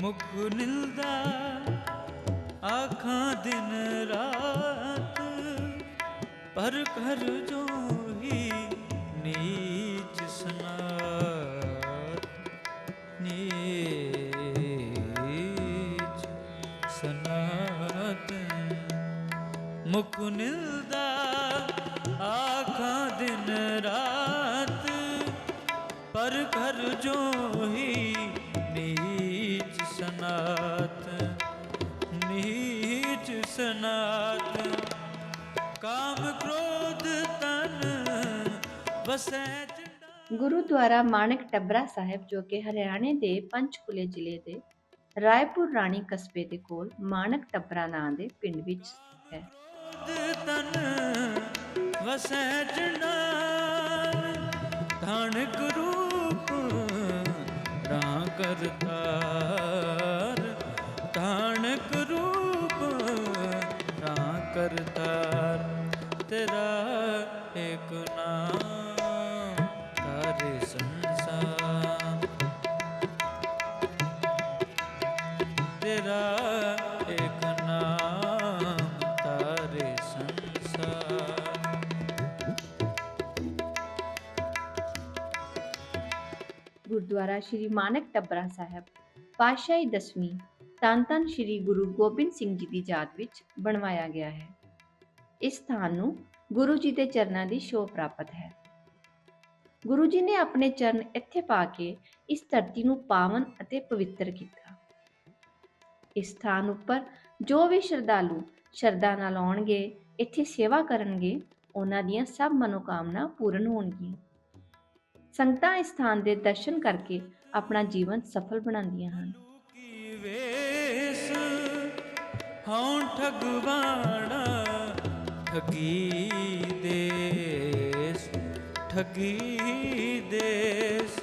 ਮੁਖ ਨਿਲਦਾ, ਆਖਾਂ ਦਿਨ ਰਾਤ, ਪਰ ਕਰ ਜੋ ਹੀ ਨੀਚ ਸਨਾਤ ਨੀਚ ਸਨਾਤ। ਮੁਖ ਨਿਲਦਾ, ਆਖਾਂ ਦਿਨ ਰਾਤ, ਪਰ ਕਰ ਜੋ ਹੀ ਨੀਚ ਸਨਾਤ ਨੀਚ ਸਨਾਤ। ਕਾਮ ਕ੍ਰੋਧ ਤਨ ਵਸੈ ਗੁਰੂਦੁਆਰਾ ਮਾਣਕ ਟੱਬਰਾ ਸਾਹਿਬ ਜੋ ਕਿ ਹਰਿਆਣੇ ਦੇ ਪੰਚਕੂਲੇ ਜ਼ਿਲ੍ਹੇ ਦੇ ਰਾਏਪੁਰ ਰਾਣੀ ਕਸਬੇ ਦੇ ਕੋਲ ਮਾਣਕ ਟੱਬਰਾ ਨਾਂ ਦੇ ਪਿੰਡ ਵਿੱਚ ਹੈ। ਤਨ ਵਸੈ ਚੰਡਾਲ ਧਾਨਕ ਰੂਪ ਰਾਂ ਕਰਤਾਰ ਰਾਂ ਕਰਤਾਰ ਤੇਰਾ ਇੱਕ ਨਾਮ ਤਾਰੇ ਸੰਸਾਰ ਤੇਰਾ ਇੱਕ ਨਾਮ ਤਾਰੇ ਸੰਸਾਰ ਗੁਰਦੁਆਰਾ ਸ਼੍ਰੀ ਮਾਨਕ ਟੱਬਰਾ ਸਾਹਿਬ ਪਾਤਸ਼ਾਹੀ ਤਨ ਧੰਨ ਸ਼੍ਰੀ ਗੁਰੂ ਗੋਬਿੰਦ ਸਿੰਘ ਜੀ ਦੀ ਯਾਦ ਵਿੱਚ ਬਣਵਾਇਆ ਗਿਆ ਹੈ। ਇਸ ਸਥਾਨ ਨੂੰ ਗੁਰੂ ਜੀ ਦੇ ਚਰਨਾਂ ਦੀ ਸ਼ੋਅ ਪ੍ਰਾਪਤ ਹੈ। ਗੁਰੂ ਜੀ ਨੇ ਆਪਣੇ ਚਰਨ ਇੱਥੇ ਪਾ ਕੇ ਇਸ ਧਰਤੀ ਨੂੰ ਪਾਵਨ ਅਤੇ ਪਵਿੱਤਰ ਕੀਤਾ। ਇਸ ਸਥਾਨ ਉੱਪਰ ਜੋ ਵੀ ਸ਼ਰਧਾਲੂ ਸ਼ਰਧਾ ਨਾਲ ਆਉਣਗੇ, ਇੱਥੇ ਸੇਵਾ ਕਰਨਗੇ, ਉਹਨਾਂ ਦੀਆਂ ਸਭ ਮਨੋਕਾਮਨਾ ਪੂਰਨ ਹੋਣਗੀਆਂ। ਸੰਗਤਾਂ ਇਸ ਸਥਾਨ ਦੇ ਦਰਸ਼ਨ ਕਰਕੇ ਆਪਣਾ ਜੀਵਨ ਸਫਲ ਬਣਾਉਂਦੀਆਂ ਹਨ। ਹਉ ਠਗਵਾਣਾ, ਠਗੀ ਦੇਸ ਠਗੀ ਦੇਸ।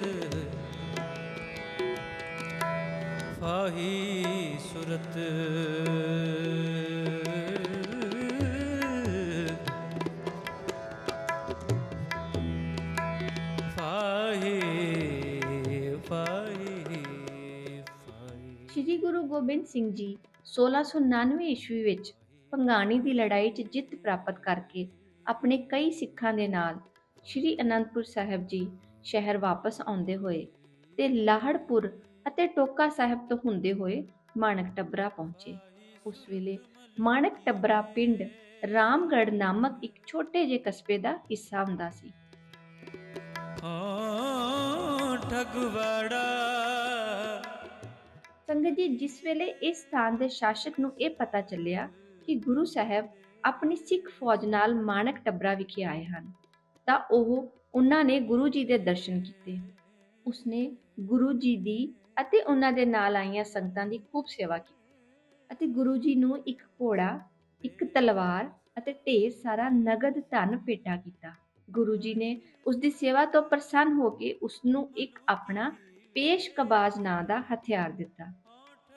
ਫਾਹੀ ਸੁਰਤ। ਫਾਹੀ ਫਾਹੀ ਫਾਹੀ। ਸ੍ਰੀ ਗੁਰੂ ਗੋਬਿੰਦ ਸਿੰਘ ਜੀ 1699 ਈਸਵੀ ਵਿੱਚ ਭੰਗਾਣੀ ਦੀ ਲੜਾਈ 'ਚ ਜਿੱਤ ਪ੍ਰਾਪਤ ਕਰਕੇ ਆਪਣੇ ਕਈ ਸਿੱਖਾਂ ਦੇ ਨਾਲ ਸ੍ਰੀ ਅਨੰਦਪੁਰ ਸਾਹਿਬ ਜੀ ਸ਼ਹਿਰ ਵਾਪਸ ਆਉਂਦੇ ਹੋਏ ਤੇ ਲਾਹੜਪੁਰ ਅਤੇ ਟੋਕਾ ਸਾਹਿਬ ਤੋਂ ਹੁੰਦੇ ਹੋਏ ਮਾਣਕ ਟੱਬਰਾ ਪਹੁੰਚੇ। ਉਸ ਵੇਲੇ ਮਾਣਕ ਟੱਬਰਾ ਪਿੰਡ ਰਾਮਗੜ ਨਾਮਕ ਇੱਕ ਛੋਟੇ ਜਿਹੇ ਕਸਬੇ ਦਾ ਹਿੱਸਾ ਹੁੰਦਾ ਸੀ। ਹਾਂ, ਠਗਵਾੜਾ। ਸੰਗਤ ਜੀ, ਜਿਸ ਵੇਲੇ ਇਸ ਸਥਾਨ ਦੇ ਸ਼ਾਸਕ ਨੂੰ ਇਹ ਪਤਾ ਚੱਲਿਆ ਕਿ ਗੁਰੂ ਸਾਹਿਬ ਆਪਣੀ ਸਿੱਖ ਫੌਜ ਨਾਲ ਮਾਣਕ ਟੱਬਰਾ ਵਿਖੇ ਆਏ ਹਨ, ਤਾਂ ਉਹ ਉਹਨਾਂ ਨੇ ਗੁਰੂ ਜੀ ਦੇ ਦਰਸ਼ਨ ਕੀਤੇ। ਉਸਨੇ ਗੁਰੂ ਜੀ ਦੀ ਅਤੇ ਉਹਨਾਂ ਦੇ ਨਾਲ ਆਈਆਂ ਸੰਗਤਾਂ ਦੀ ਖੂਬ ਸੇਵਾ ਕੀਤੀ ਅਤੇ ਗੁਰੂ ਜੀ ਨੂੰ ਇੱਕ ਘੋੜਾ, ਇੱਕ ਤਲਵਾਰ ਅਤੇ ਢੇਰ ਸਾਰਾ ਨਗਦ ਧਨ ਭੇਟਾ ਕੀਤਾ। ਗੁਰੂ ਜੀ ਨੇ ਉਸ ਦੀ ਸੇਵਾ ਤੋਂ ਪ੍ਰਸੰਨ ਹੋ ਕੇ ਉਸ ਨੂੰ ਇੱਕ ਆਪਣਾ ਪੇਸ਼ ਕਬਾਜ਼ ਨਾਂ ਦਾ ਹਥਿਆਰ ਦਿੱਤਾ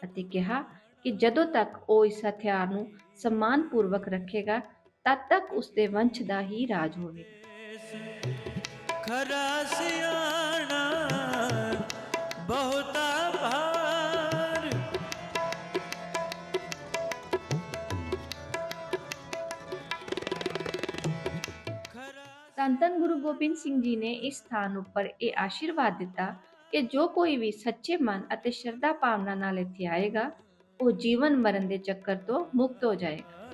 ਅਤੇ ਕਿਹਾ ਕਿ ਜਦੋਂ ਤੱਕ ਉਹ ਇਸ ਹਥਿਆਰ ਨੂੰ ਸਨਮਾਨਪੂਰਵਕ ਰੱਖੇਗਾ ਤਦ ਤੱਕ ਉਸ ਦੇ ਵੰਸ਼ ਦਾ ਹੀ ਰਾਜ ਹੋਵੇਗਾ ਖਰਾ ਸਿਆਣਾ ਬਹੁਤਾ ਭਾਰ। ਗੁਰੂ ਗੋਬਿੰਦ ਸਿੰਘ ਜੀ ਨੇ ਇਸ ਸਥਾਨ ਉੱਪਰ ਇਹ ਆਸ਼ੀਰਵਾਦ ਦਿੱਤਾ ਕਿ ਜੋ ਕੋਈ ਵੀ ਸੱਚੇ ਮਨ ਅਤੇ ਸ਼ਰਧਾ ਭਾਵਨਾ ਨਾਲ ਇੱਥੇ ਆਏਗਾ ਉਹ ਜੀਵਨ ਮਰਨ ਦੇ ਚੱਕਰ ਤੋਂ ਮੁਕਤ ਹੋ ਜਾਏਗਾ।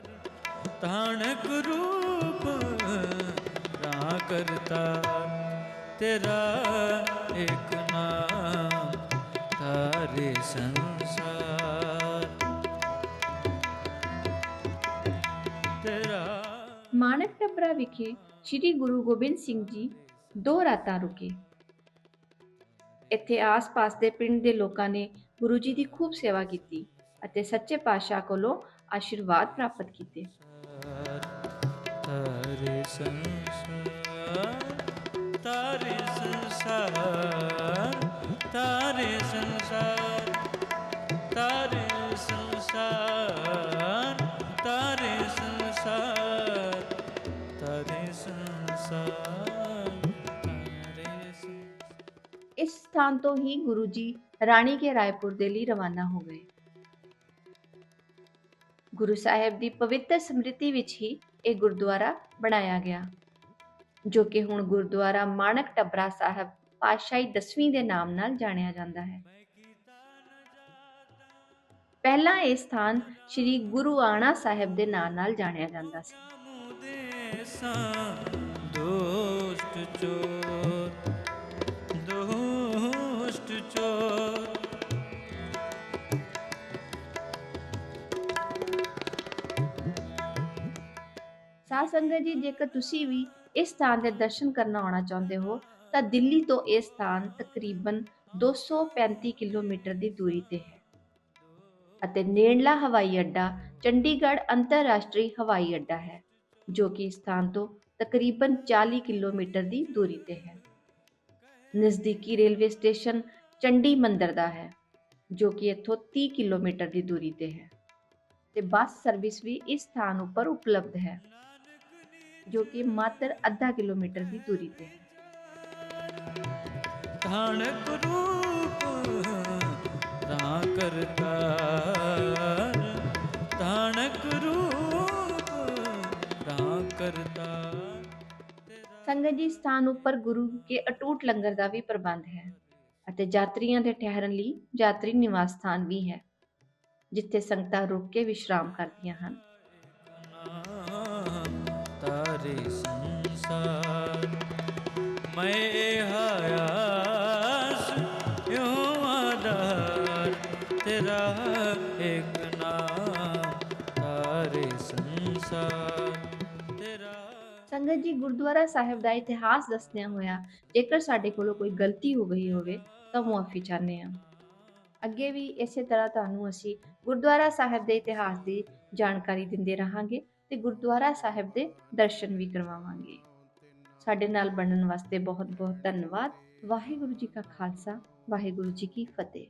ਤਾਣਕ ਰੂਪ ਰਾ ਕਰਤਾ ਤੇਰਾ ਇੱਕ ਨਾਮ ਤਾਰੇ ਸੰਸਾਰ। ਤੇਰਾ ਮਾਨਕ ਟੱਬਰਾ ਵਿਖੇ ਸ੍ਰੀ ਗੁਰੂ ਗੋਬਿੰਦ ਸਿੰਘ ਜੀ ਦੋ ਰਾਤਾਂ ਰੁਕੇ। ਇੱਥੇ ਆਸ-ਪਾਸ ਦੇ ਪਿੰਡ ਦੇ ਲੋਕਾਂ ਨੇ ਗੁਰੂ ਜੀ ਦੀ ਖੂਬ ਸੇਵਾ ਕੀਤੀ ਅਤੇ ਸੱਚੇ ਪਾਤਸ਼ਾਹ ਕੋਲੋਂ ਆਸ਼ੀਰਵਾਦ ਪ੍ਰਾਪਤ ਕੀਤੇ। ਤਾਰੇ ਸੰਸਾਰ ਤਾਰੇ ਸੰਸਾਰ ਤਾਰੇ ਸੰਸਾਰ ਤਾਰੇ ਸੰਸਾਰ ਤਾਰੇ ਸੰਸਾਰ ਤਾਰੇ ਸੰਸਾਰ। ਤਾਰੇ ਸੰਸਾਰ ਇਸ ਸਥਾਨ ਤੋਂ ਰਾਣੀ ਕੇ ਰਾਏਪੁਰ ਦੇ ਲਈ ਰਵਾਨਾ ਹੋ ਗਏ। ਗੁਰੂ ਸਾਹਿਬ ਦੀ ਪਵਿੱਤਰ ਸਮ੍ਰਿਤੀ ਵਿੱਚ ਹੀ ਇਹ ਗੁਰਦੁਆਰਾ ਬਣਾਇਆ ਗਿਆ, ਜੋ ਕਿ ਹੁਣ ਗੁਰਦੁਆਰਾ ਮਾਣਕ ਟੱਬਰਾ ਸਾਹਿਬ ਪਾਤਸ਼ਾਹੀ ਦਸਵੀਂ ਦੇ ਨਾਮ ਨਾਲ ਜਾਣਿਆ ਜਾਂਦਾ ਹੈ। ਪਹਿਲਾਂ ਇਹ ਸਥਾਨ ਸ੍ਰੀ ਗੁਰੂ ਆਣਾ ਸਾਹਿਬ ਦੇ ਨਾਮ ਨਾਲ ਜਾਣਿਆ ਜਾਂਦਾ ਸੀ। ਮੁਦੇਸਾਂ ਦੁਸ਼ਟ ਸੰਗਤ ਜੀ, ਜੇਕਰ ਤੁਸੀਂ ਵੀ ਇਸ ਸਥਾਨ ਦੇ ਦਰਸ਼ਨ ਕਰਨ ਆਉਣਾ ਚਾਹੁੰਦੇ ਹੋ, ਤਾਂ ਦਿੱਲੀ ਤੋਂ ਇਹ ਸਥਾਨ ਤਕਰੀਬਨ 235 ਕਿਲੋਮੀਟਰ ਦੀ ਦੂਰੀ ਤੇ ਹੈ। ਅਤੇ ਨੇੜਲਾ ਹਵਾਈ ਅੱਡਾ ਚੰਡੀਗੜ੍ਹ ਅੰਤਰਰਾਸ਼ਟਰੀ ਹਵਾਈ ਅੱਡਾ ਹੈ, ਜੋ ਕਿ ਸਥਾਨ ਤੋਂ ਤਕਰੀਬਨ 40 ਕਿਲੋਮੀਟਰ ਦੀ ਦੂਰੀ ਤੇ ਹੈ। ਨਜ਼ਦੀਕੀ ਰੇਲਵੇ ਸਟੇਸ਼ਨ ਚੰਡੀ ਮੰਦਰ ਦਾ ਹੈ, ਜੋ ਕਿ ਇੱਥੋਂ 30 ਕਿਲੋਮੀਟਰ ਦੀ ਦੂਰੀ ਤੇ ਹੈ। ਤੇ ਬੱਸ ਸਰਵਿਸ ਵੀ ਇਸ ਸਥਾਨ ਉੱਪਰ ਉਪਲਬਧ ਹੈ। ਜੋ ਕਿ ਮਾਤਰ ਅੱਧਾ ਕਿਲੋਮੀਟਰ ਦੀ ਦੂਰੀ ਤੇ ਹੈ। ਧਾਨਕ ਰੂਪ ਰਾ ਕਰਤਾਰ ਧਾਨਕ ਰੂਪ ਰਾ ਕਰਤਾਰ ਸੰਗਤ ਜੀ ਸਥਾਨ ਉੱਪਰ ਗੁਰੂ ਕੇ ਅਟੂਟ ਲੰਗਰ ਦਾ ਵੀ ਪ੍ਰਬੰਧ ਹੈ ਅਤੇ ਯਾਤਰੀਆਂ ਦੇ ਠਹਿਰਨ ਲਈ ਯਾਤਰੀ ਨਿਵਾਸ ਸਥਾਨ ਵੀ ਹੈ ਜਿੱਥੇ ਸੰਗਤਾਂ ਰੁਕ ਕੇ ਵਿਸ਼ਰਾਮ ਕਰਦੀਆਂ ਹਨ। ਤਾਰੇ ਸੰਸਾਰ। ਮੈਂ ਹਾਇਆਸ ਯੋ ਆਧਾਰ? ਤੇਰਾ ਇੱਕ ਨਾਮ ਤਾਰੇ ਸੰਸਾਰ। ਤੇਰਾ ਸੰਗਤ ਜੀ, ਗੁਰਦੁਆਰਾ ਸਾਹਿਬ ਦਾ ਇਤਿਹਾਸ ਦੱਸਦਿਆਂ ਹੋਇਆ, ਜੇਕਰ ਸਾਡੇ ਕੋਲੋਂ ਕੋਈ ਗਲਤੀ ਹੋ ਗਈ ਹੋਵੇ, ਤਾਂ ਮੁਆਫੀ ਚਾਹੁੰਦੇ ਹਾਂ। ਅੱਗੇ ਵੀ ਇਸੇ ਤਰ੍ਹਾਂ ਤੁਹਾਨੂੰ ਅਸੀਂ ਗੁਰਦੁਆਰਾ ਸਾਹਿਬ ਦੇ ਇਤਿਹਾਸ ਦੀ ਜਾਣਕਾਰੀ ਦਿੰਦੇ ਰਹਾਂਗੇ। ਤੇ ਗੁਰਦੁਆਰਾ ਸਾਹਿਬ ਦੇ ਦਰਸ਼ਨ ਵੀ ਕਰਵਾਵਾਂਗੇ। ਸਾਡੇ ਨਾਲ ਬਣਨ ਵਾਸਤੇ ਬਹੁਤ ਬਹੁਤ ਧੰਨਵਾਦ। ਵਾਹਿਗੁਰੂ ਜੀ ਕਾ ਖਾਲਸਾ, ਵਾਹਿਗੁਰੂ ਜੀ ਕੀ ਫਤਿਹ।